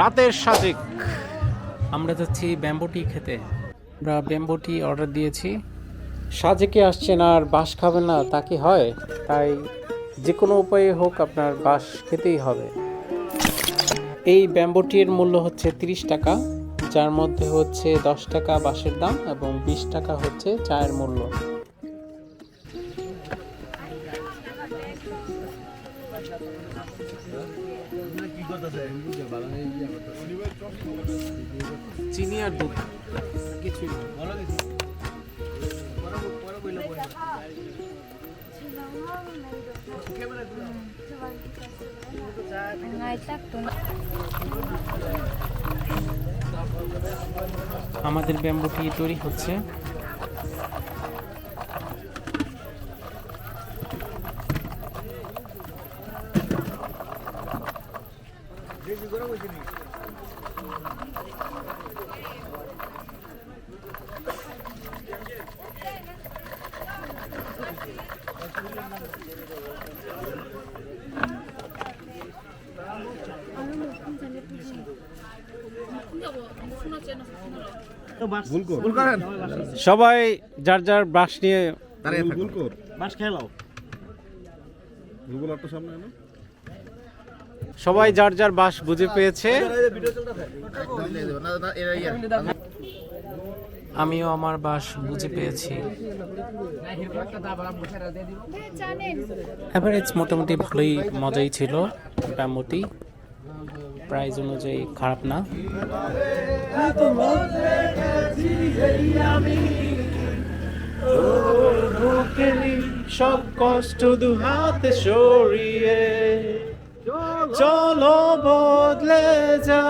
রাতের সাজেক। আমরা যাচ্ছি ব্যাম্বোটি খেতে। আমরা ব্যাম্বোটি অর্ডার দিয়েছি। সাজেকে আসছেন আর বাঁশ খাবেন না তা কি হয়? তাই যে কোনো উপায়ে হোক আপনার বাঁশ খেতেই হবে। এই ব্যাম্বোটির মূল্য হচ্ছে তিরিশ টাকা যার মধ্যে হচ্ছে দশ টাকা বাঁশের দাম এবং বিশ টাকা হচ্ছে চায়ের মূল্য। চিনি আর দুধ। কিছুই আমাদের ব্যাম্বোটি তৈরি হচ্ছে। সবাই যার যার ব্রাশ নিয়ে কর বাস খেলাও গুগল অটো সামনে এনো। সবাই যার যার বাস বুঝে পেয়েছে। আমিও আমার বাস বুঝে পেয়েছি। অ্যাভারেজ মোটামুটি ভালোই, মজাই ছিল, মোটামুটি। প্রাইজ অনুযায়ী খারাপ না। সব কষ্ট দু হাতে সরিয়ে চলো বদলে যা